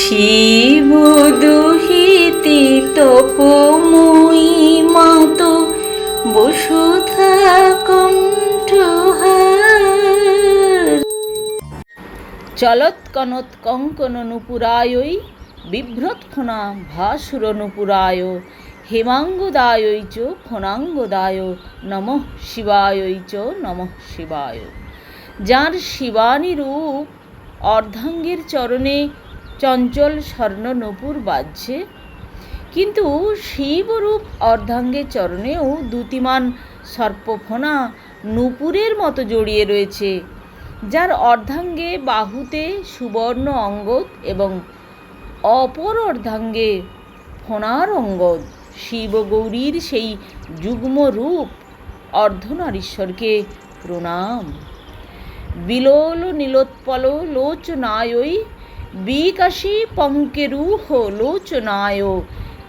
শিব দুহিতে তপময়ী মাত, বসুধা কণ্ঠহার চলত কনত কঙ্কন নুপুরায়ই বিভ্রত ফোনা ভাসুর নুপুরায় হেমাঙ্গদায়ই চ ফণাঙ্গদায় নমঃ শিবায়ই চ নমঃ শিবায়। যার শিবানী রূপ অর্ধাঙ্গের চরণে চঞ্চল স্বর্ণ নপুর বাজছে। কিন্তু শিবরূপ অর্ধাঙ্গের চরণেও দ্যুতিমান সর্পফোনা নূপুরের মতো জড়িয়ে রয়েছে, যার অর্ধাঙ্গে বাহুতে সুবর্ণ অঙ্গদ এবং অপর অর্ধাঙ্গে ফণার অঙ্গদ। শিব গৌরীর সেই যুগ্ম রূপ অর্ধনারীশ্বরকে প্রণাম। বিলোল নীলোৎপল লোচনায়ই বিকাশী পঙ্কেরূহ লোচনায়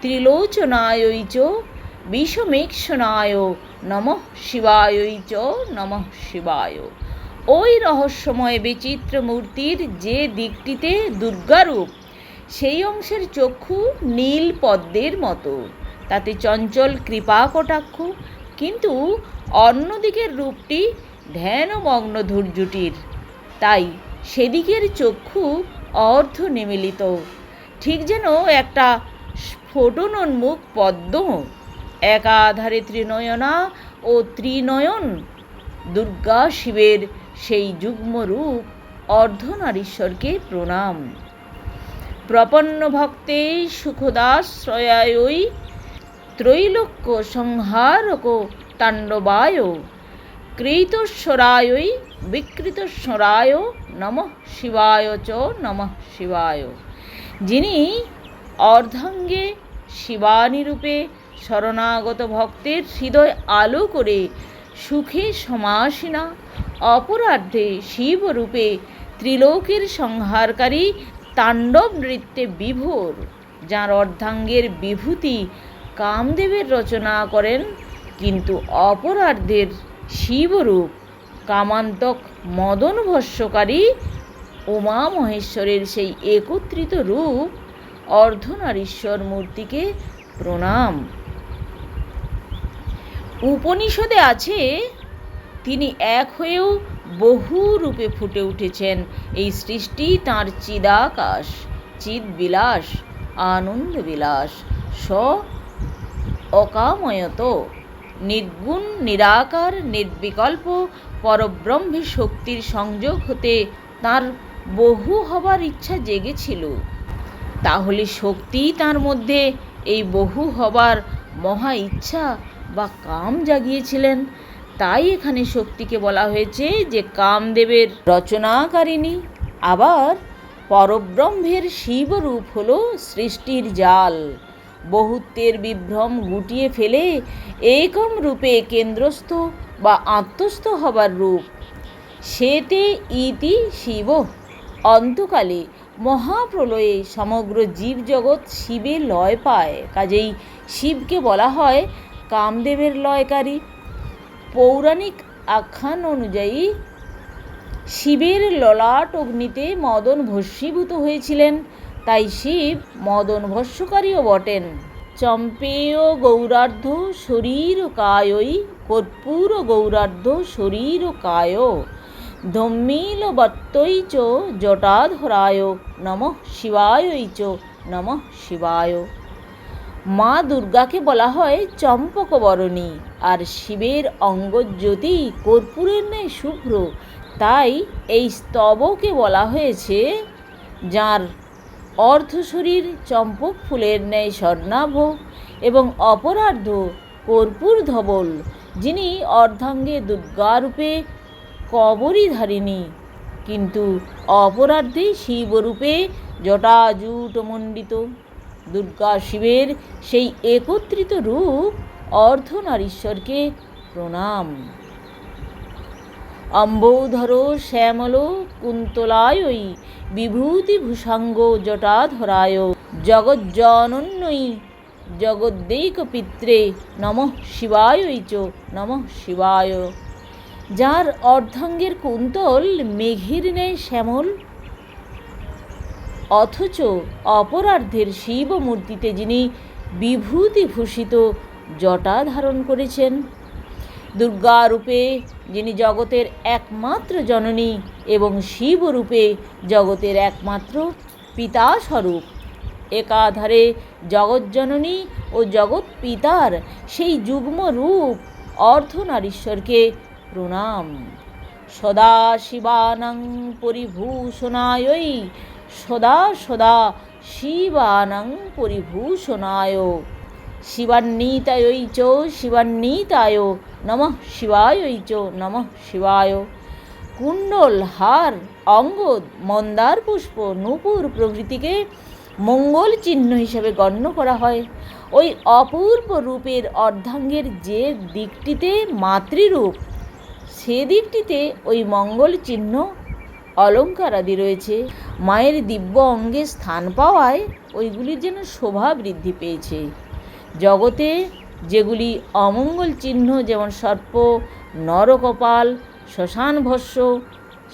ত্রিলোচনায়ই চ বিষমেক্ষণায় নমঃ শিবায়ই চ, নমঃ শিবায়। ওই রহস্যময় বিচিত্র মূর্তির যে দিকটিতে দুর্গারূপ, সেই অংশের চক্ষু নীল পদ্মের মতো। তাতে চঞ্চল কৃপা কটাক্ষ, কিন্তু অন্যদিকের রূপটি ধ্যানমগ্ন ধৈর্যটির। তাই সেদিকের চক্ষু অর্ধ নিমিলিত। ঠিক যেন একটা স্ফোটনোন্মুখ পদ্ম, একাধারে ত্রিনয়না ও ত্রিনয়ন। দুর্গা শিবের সেই যুগ্ম রূপ অর্ধনারীশ্বরকে প্রণাম। প্রপন্ন ভক্তে সুখদাশ্রয়ায়ই ত্রৈলোক্য সংহারক তাণ্ডবায় কৃতস্বরায়ই বিকৃতস্বরায় নমঃ শিবায় চ নমঃ শিবায়। যিনি অর্ধাঙ্গে শিবানীরূপে শরণাগত ভক্তের হৃদয় আলো করে সুখে সমাসীনা, অপরার্ধে শিবরূপে ত্রিলোকের সংহারকারী তাণ্ডব নৃত্যে বিভোর, যার অর্ধাঙ্গের বিভূতি কামদেবের রচনা করেন, কিন্তু অপরার্ধের শিবরূপ, কামান্তক মদন ভস্যকারী উমা মহেশ্বরের সেই একত্রিত রূপ অর্ধনারীশ্বর মূর্তিকে প্রণাম। উপনিষদে আছে, তিনি এক হয়েও বহু রূপে ফুটে উঠেছেন। এই সৃষ্টি তাঁর চিদাকাশ, চিদবিলাস আনন্দ বিলাস স অকাময়ত নির্গুণ, নিরাকার, নির্বিকল্প, পরব্রহ্মে শক্তির সংযোগ হতে তার বহু হবার ইচ্ছা জেগেছিল। তাহলে শক্তি তার মধ্যে এই বহু হবার মহা ইচ্ছা বা কাম জাগিয়েছিলেন। তাই এখানে শক্তিকে বলা হয়েছে যে কামদেবের রচনাকারিণী, আবার পরব্রহ্মের শিবরূপ হল সৃষ্টির জাল। বহুত্বের বিভ্রম গুটিয়ে ফেলে একম রূপে কেন্দ্রস্থ বা আত্মস্থ হবার রূপ। সেতে ইতি শিব। অন্তকালে মহাপ্রলয়ে সমগ্র জীবজগৎ শিবে লয় পায়। কাজেই শিবকে বলা হয় কামদেবের লয়কারী। পৌরাণিক আখ্যান অনুযায়ী শিবের ললাট অগ্নিতে মদন ভস্মীভূত হয়েছিলেন। তাই শিব মদন ভস্যকারীও বটেন। চম্পেয় গৌরার্ধ শরীর কায়ই কর্পূর গৌরার্ধ শরীর কায়। ধম্মিল বত্তই জটাধরায়, নমঃ শিবায়ই চ নমঃ শিবায়। মা দুর্গাকে বলা হয় চম্পকবরণী, আর শিবের অঙ্গজ্যোতি কর্পূরের ন্যায় শুভ্র। তাই এই স্তবকে বলা হয়েছে, যার অর্ধশরীর, চম্পক ফুলের ন্যায় স্বর্ণাভ এবং অপরার্ধ কর্পূর ধবল, যিনি অর্ধাঙ্গে দুর্গারূপে কবরীধারিণী। কিন্তু অপরার্ধে শিবরূপে জটাজুটমণ্ডিত দুর্গা শিবের সেই একত্রিত রূপ অর্ধনারীশ্বরকে প্রণাম। অম্বোধর শ্যামল কুন্তলায়ই বিভূতিভূষাঙ্গ জটাধরায় জগজ্জনন্যই জগদ্দৈক পিত্রে নমঃ শিবায়ই চ, নমঃ শিবায় যার অর্ধাঙ্গের কুন্তল মেঘের ন্যায় শ্যামল, অথচ অপরার্ধের শিব মূর্তিতে যিনি বিভূতিভূষিত জটা ধারণ করেছেন। দুর্গা রূপে, যিনি জগতের একমাত্র জননী এবং শিব রূপে জগতের একমাত্র পিতা স্বরূপ। একাধারে জগৎজননী ও জগৎ পিতার সেই যুগ্ম রূপ অর্ধনারীশ্বরকে প্রণাম। সদা শিবানাং পরিভূষণায়ই সদা সদা শিবানাং পরিভূষণায় শিবান্বিতায়ই চ শিবান্বিতায় নমঃ শিবায়ই চ, নমঃ শিবায়। কুণ্ডল, হার, অঙ্গদ, মন্দার পুষ্প, নূপুর প্রভৃতিকে মঙ্গল চিহ্ন হিসেবে গণ্য করা হয়। ওই অপূর্ব রূপের অর্ধাঙ্গের যে দিকটিতে মাতৃরূপ, সে দিকটিতে ওই মঙ্গল চিহ্ন অলঙ্কার আদি রয়েছে। মায়ের দিব্য অঙ্গে স্থান পাওয়ায় ওইগুলির যেন শোভা বৃদ্ধি পেয়েছে। জগতে যেগুলি অমঙ্গল চিহ্ন, যেমন সর্প, নরকপাল, শ্মশান ভস্য,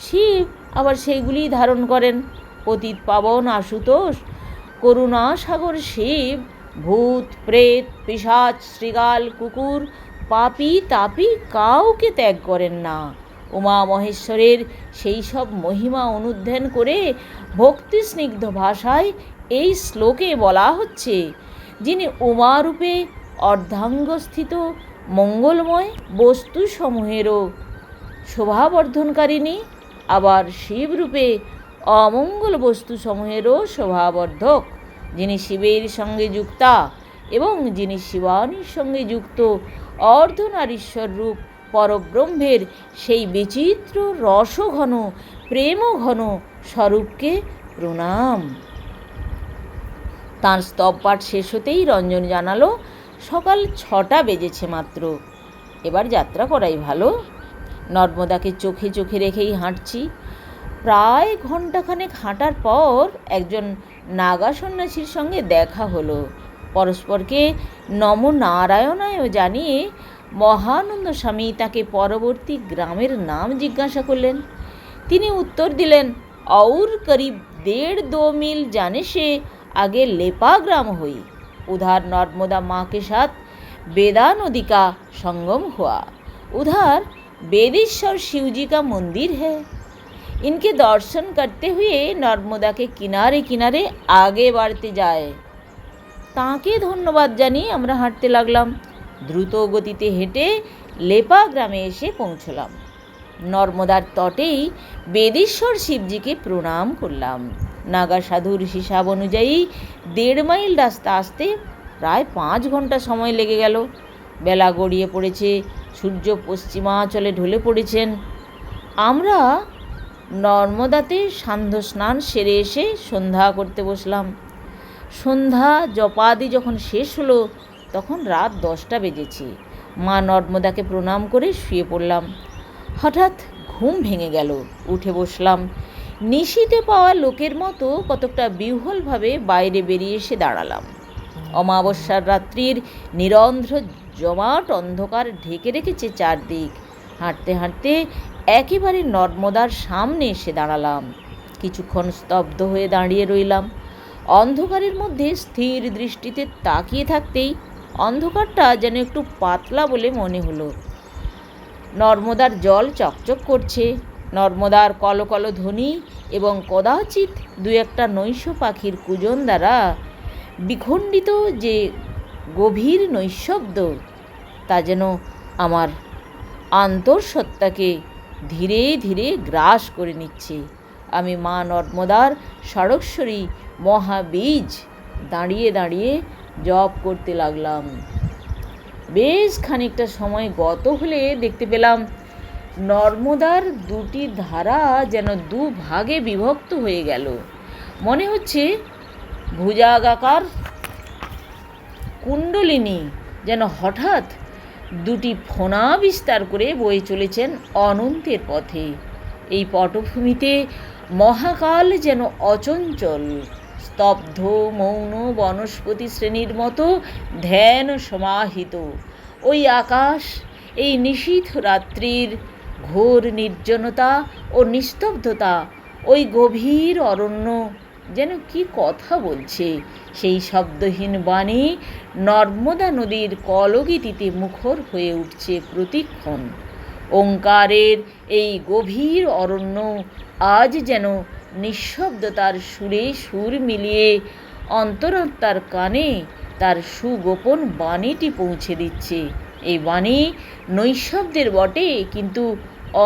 শিব আবার সেইগুলি ধারণ করেন। পতিত পাবন আশুতোষ করুণাসাগর শিব, ভূত, প্রেত, পিশাচ, শৃগাল, কুকুর, পাপি, তাপি কাউকে ত্যাগ করেন না। উমা মহেশ্বরের সেই সব মহিমা অনুধ্যান করে ভক্তি স্নিগ্ধ ভাষায় এই শ্লোকে বলা হচ্ছে যিনি উমারূপে অর্ধাঙ্গস্থিত মঙ্গলময় বস্তুসমূহেরও শোভাবর্ধনকারিণী, আবার শিবরূপে অমঙ্গল বস্তুসমূহেরও শোভাবর্ধক, যিনি শিবের সঙ্গে যুক্তা এবং যিনি শিবানীর সঙ্গে যুক্ত অর্ধনারীশ্বর রূপ পরব্রহ্মের সেই বিচিত্র রসঘন, প্রেমঘন স্বরূপকে প্রণাম। তাঁর স্তব পাঠ শেষ হতেই রঞ্জন জানালো সকাল ছটা বেজেছে মাত্র এবার যাত্রা করাই ভালো নর্মদাকে চোখে চোখে রেখেই হাঁটছি প্রায় ঘণ্টাখানেক হাঁটার পর একজন নাগা সন্ন্যাসীর সঙ্গে দেখা হলো পরস্পরকে নম নারায়ণায়ও জানিয়ে মহানন্দ স্বামী তাকে পরবর্তী গ্রামের নাম জিজ্ঞাসা করলেন তিনি উত্তর দিলেন और करीब डेढ़ दो मील जाने से आगे लेपा ग्राम हुई उधर नर्मदा माँ के साथ बेदा नदी का संगम हुआ उधर बेदेश्वर शिव जी का मंदिर है इनके दर्शन करते हुए नर्मदा के किनारे किनारे आगे बढ़ते जाए তাঁকে ধন্যবাদ জানিয়ে আমরা হাঁটতে লাগলাম দ্রুত গতিতে হেঁটে লেপা গ্রামে এসে পৌঁছলাম নর্মদার তটেই বেদেশ্বর শিবজিকে প্রণাম করলাম নাগা সাধুর হিসাব অনুযায়ী দেড় মাইল রাস্তা আসতে প্রায় পাঁচ ঘণ্টা সময় লেগে গেল। বেলা গড়িয়ে পড়েছে, সূর্য পশ্চিমাচলে ঢলে পড়েছেন। আমরা নর্মদাতে সান্ধ্য স্নান সেরে এসে সন্ধ্যা করতে বসলাম। সন্ধ্যা জপাদি যখন শেষ হলো, তখন রাত দশটা বেজেছে। মা নর্মদাকে প্রণাম করে শুয়ে পড়লাম। হঠাৎ ঘুম ভেঙে গেল। উঠে বসলাম। নিশিতে পাওয়া লোকের মতো কতকটা বিহ্বলভাবে বাইরে বেরিয়ে এসে দাঁড়ালাম। অমাবস্যার রাত্রির নিরন্ধ্র জমাট অন্ধকার ঢেকে রেখেছে চারদিক। হাঁটতে হাঁটতে একেবারে নর্মদার সামনে এসে দাঁড়ালাম। কিছুক্ষণ স্তব্ধ হয়ে দাঁড়িয়ে রইলাম। অন্ধকারের মধ্যে স্থির দৃষ্টিতে তাকিয়ে থাকতেই অন্ধকারটা যেন একটু পাতলা বলে মনে হলো। নর্মদার জল চকচক করছে। নর্মদার কলকল ধ্বনি এবং কদাচিৎ দু একটা নৈশ পাখির কুজন দ্বারা বিখণ্ডিত যে গভীর নৈশব্দ, তা যেন আমার আন্তঃসত্ত্বাকে ধীরে ধীরে গ্রাস করে নিচ্ছে। আমি মা নর্মদার সড়কশ্বরী মহাবীজ দাঁড়িয়ে দাঁড়িয়ে জপ করতে লাগলাম। বেশ খানিকটা সময় গত হলে দেখতে পেলাম নর্মদার দুটি ধারা যেন দু ভাগে বিভক্ত হয়ে গেল। মনে হচ্ছে ভুজাগাকার কুণ্ডলিনী যেন হঠাৎ দুটি ফোনা বিস্তার করে বয়ে চলেছেন অনন্তের পথে। এই পটভূমিতে মহাকাল যেন অচঞ্চল, স্তব্ধ, মৌন, বনস্পতি শ্রেণির মতো ধ্যান সমাহিত। ওই আকাশ, এই নিশীথ রাত্রির ঘোর নির্জনতা ও নিস্তব্ধতা, ওই গভীর অরণ্য। যেন কি কথা বলছে সেই শব্দহীন বাণী নর্মদা নদীর কলগীতিতে মুখর হয়ে উঠছে প্রতিক্ষণ। ওঙ্কারের এই গভীর অরণ্য আজ যেন নিঃশব্দতার সুরে সুর মিলিয়ে অন্তরাত্মার কানে তার সুগোপন বাণীটি পৌঁছে দিচ্ছে। এই বাণী নৈশব্দের বটে, কিন্তু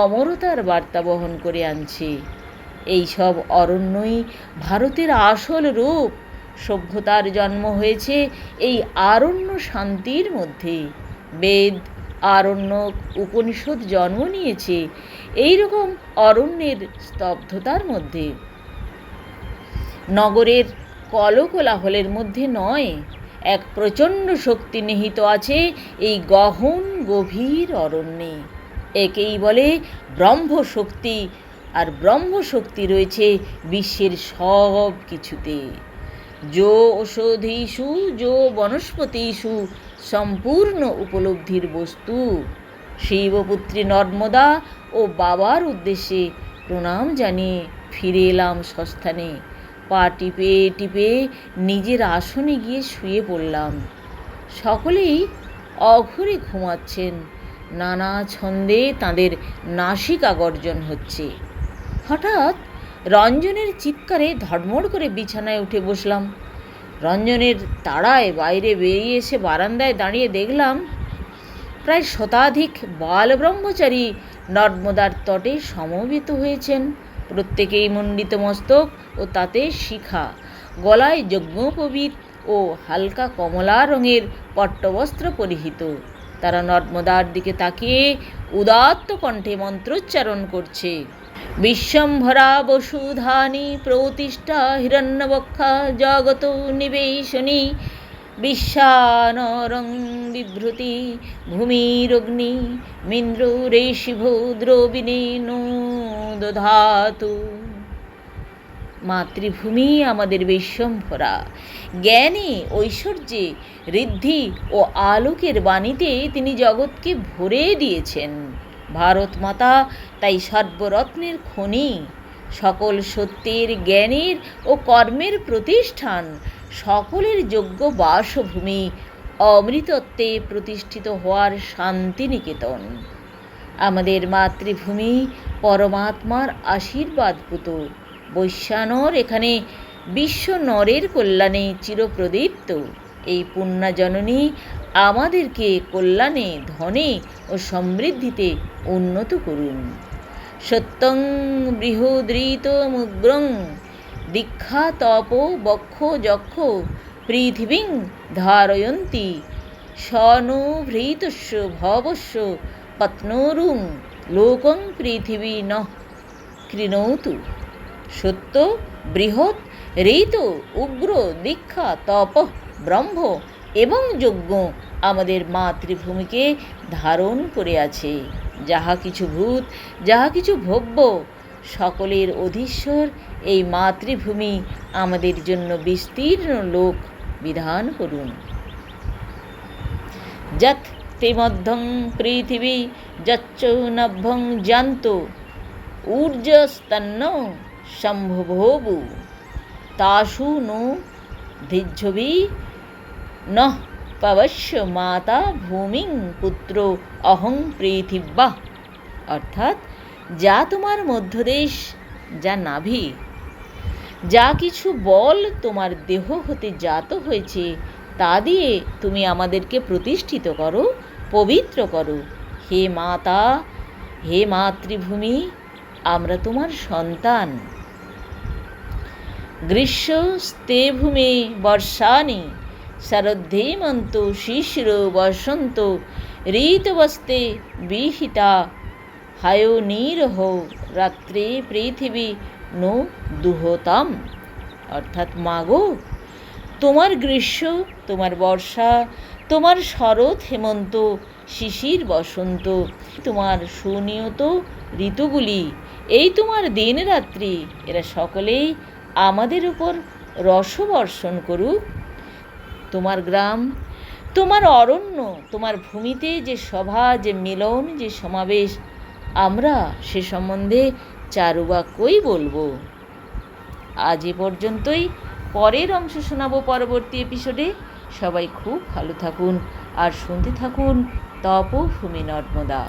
অমরতার বার্তা বহন করে আনছে। এই সব অরণ্যই ভারতের আসল রূপ। সভ্যতার জন্ম হয়েছে এই আরণ্য শান্তির মধ্যে। বেদ আরণ্য উপনিষদ জন্ম নিয়েছে এই রকম অরণ্যের স্তব্ধতার মধ্যে। নগরের কলকোলাহলের মধ্যে নয় এক প্রচণ্ড শক্তি নিহিত আছে এই গহন গভীর অরণ্যে। একেই বলে ব্রহ্মশক্তি, আর ব্রহ্মশক্তি রয়েছে বিশ্বের সব কিছুতে। যো ঔষধীষু, যো বনস্পতিষু, সম্পূর্ণ উপলব্ধির বস্তু। শিবপুত্রী নর্মদা ও বাবার উদ্দেশ্যে প্রণাম জানিয়ে ফিরে এলাম সস্থানে। পা টিপে টিপে নিজের আসনে গিয়ে শুয়ে পড়লাম। সকলেই অঘরে ঘুমাচ্ছেন। নানা ছন্দে তাদের নাসিকা গর্জন হচ্ছে। হঠাৎ রঞ্জনের চিৎকারে ধড়মড় করে বিছানায় উঠে বসলাম। রঞ্জনের তাড়ায় বাইরে বেরিয়ে এসে বারান্দায় দাঁড়িয়ে দেখলাম, প্রায় শতাধিক বাল ব্রহ্মচারী নর্মদার তটে সমবেত হয়েছেন। প্রত্যেকেই মণ্ডিত মস্তক ও তাতে শিখা। গলায় যজ্ঞোপবীত ও হালকা কমলা রঙের পট্টবস্ত্র পরিহিত। তারা নর্মদার দিকে তাকিয়ে উদাত্ত কণ্ঠে মন্ত্রোচ্চারণ করছে। বিশ্বম্ভরা বসুধানি প্রতিষ্ঠা হিরণ্যবক্ষা জগত নিবেশনী বিশ্বানরং বিভ্রতি ভূমিরগ্নি মিন্দ্র রেশিভ দ্রবিণী নো দধাতু মাতৃভূমি আমাদের বিশ্বম্ভরা। জ্ঞানে, ঐশ্বর্যে ঋদ্ধি ও আলোকের বাণীতে তিনি জগৎকে ভরে দিয়েছেন। ভারত মাতা তাই সর্বরত্নের খনি। সকল সত্যের, জ্ঞানের ও কর্মের প্রতিষ্ঠান, সকলের যোগ্য বাসভূমি, অমৃতত্বে প্রতিষ্ঠিত হওয়ার শান্তিনিকেতন। আমাদের মাতৃভূমি পরমাত্মার আশীর্বাদপুত বৈশ্যানর এখানে বিশ্ব নরের কল্যাণে চিরপ্রদীপ্ত। এই পুণ্যা জননী আমাদেরকে কল্যাণে, ধনে ও সমৃদ্ধিতে উন্নত করুন। সত্যং বৃহদৃত মুগ্রং দীক্ষা তপ বক্ষ যক্ষ পৃথিবীং ধারয়ন্তি স্বনুভৃতস্য ভবস্য পত্নরুং লোকং পৃথিবী ন কৃণৌতু। সত্য, বৃহৎ ঋত উগ্র, দীক্ষা, তপ, ব্রহ্ম এবং যজ্ঞ আমাদের মাতৃভূমিকে ধারণ করে আছে। যাহা কিছু ভূত, যাহা কিছু ভব্য, সকলের অধীশ্বর এই মাতৃভূমি আমাদের জন্য বিস্তীর্ণ লোক বিধান করুন। যৎ ত্রিমধ্যং পৃথিবী যচ্চ নভ্যং জান্ত। ঊর্জস্তন্ন সম্ভবু তাসু নো ধিজ্জবি নঃ পবশ্য মাতা ভূমিং পুত্র অহং পৃথিব্যা অর্থাৎ, যা তোমার মধ্যদেশ, যা নাভি। যা কিছু বল তোমার দেহ হতে জাত হয়েছে, তা দিয়ে তুমি আমাদেরকে প্রতিষ্ঠিত করো। পবিত্র করো। হে মাতা, হে মাতৃভূমি, আমরা তোমার সন্তান। গ্রীষ্ম স্তে ভূমে বর্ষানি শরদ্ধেমন্ত শিশির বসন্ত, ঋতবস্তে বিহিতা, হায়ো নীরহ, রাত্রে পৃথিবী নো দুহতাম। অর্থাৎ মাগো, তোমার গ্রীষ্ম, তোমার বর্ষা তোমার শরৎ হেমন্ত, শিশির বসন্ত, তোমার সুনিয়ত ঋতুগুলি, এই তোমার দিন রাত্রি, এরা সকলেই আমাদের উপর রসবর্ষণ করুক। তোমার গ্রাম, তোমার অরণ্য, তোমার ভূমিতে যে সভা, যে মিলন, যে সমাবেশ, আমরা সে সম্বন্ধে চারুবাক্যই বলব। আজ এ পর্যন্তই। পরের অংশ শোনাবো পরবর্তী এপিসোডে সবাই খুব ভালো থাকুন। আর শুনতে থাকুন তপভূমি নর্মদা।